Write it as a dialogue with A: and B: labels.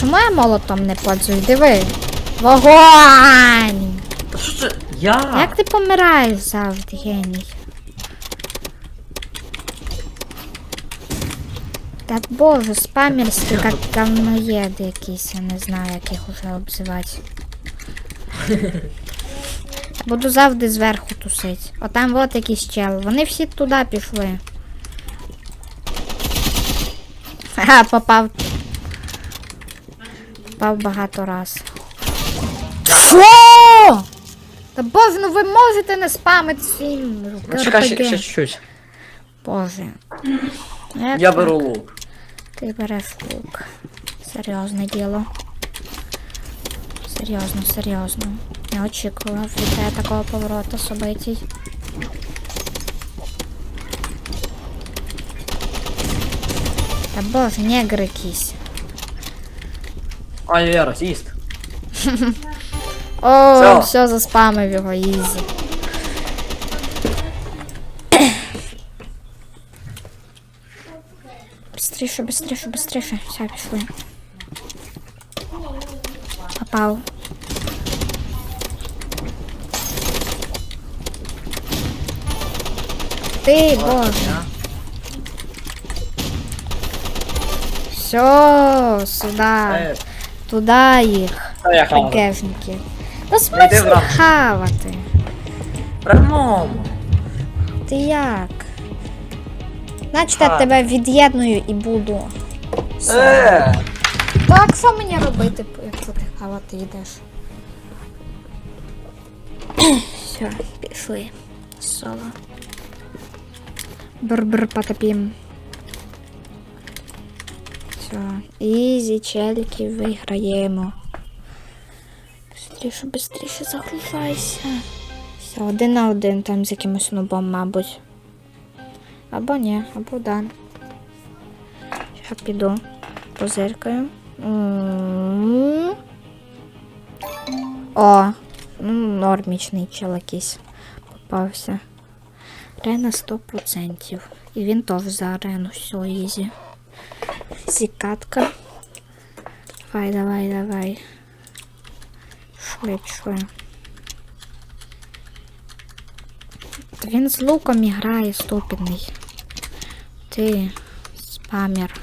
A: чому я молотом не пользуюсь? Диви. Вогонь!
B: Та що це? Я?
A: Як ти помираєш завжди, геній? Та боже, спамерські, як говноєди якісь, я не знаю, як їх уже обзивати. Буду завжди зверху тусить. Отам от якийсь чел. Вони всі туди пішли. Ха, попав. Попав багато раз. Що? Та боже, ну ви можете не спамити всім.
B: Ну, чекай, ще, ще чуть-чуть.
A: Боже. Як
B: Я
A: так?
B: беру лук.
A: Ти береш лук. Серйозне діло. Серйозно, серйозно. Не очікував від тебе такого повороту событий. Та боже, негр якийсь.
B: А, я расист.
A: О,
B: Всё.
A: все, заспамив його, ізі. Быстріше, быстріше, быстріше. Все, пішли. Попав. Ти, боже. Все, сюда.
B: Е,
A: Туда їх.
B: Та я хаваю.
A: Та
B: йди
A: смисл
B: рамку.
A: хавати.
B: Прямому.
A: Ти як? Значить, я
B: Ха.
A: тебе від'єдную і буду.
B: Е,
A: Так, що мені робити, якщо ти хавати йдеш? Все, пішли. Соло. Бр-бр потопім. Все. Ізі, челіки, виграємо. Быстріше, быстріше загружайся. Все, один на один там з якимось нубом, мабуть. Або ні, або да. Я піду. Позиркаю. О, ну, нормічний чел якийсь попався. Рена 100%. І він теж за арену. Все, ізі. Зікатка. Давай, давай, давай. Швидше. Та Він з луком і грає ступідний. Ти спамер.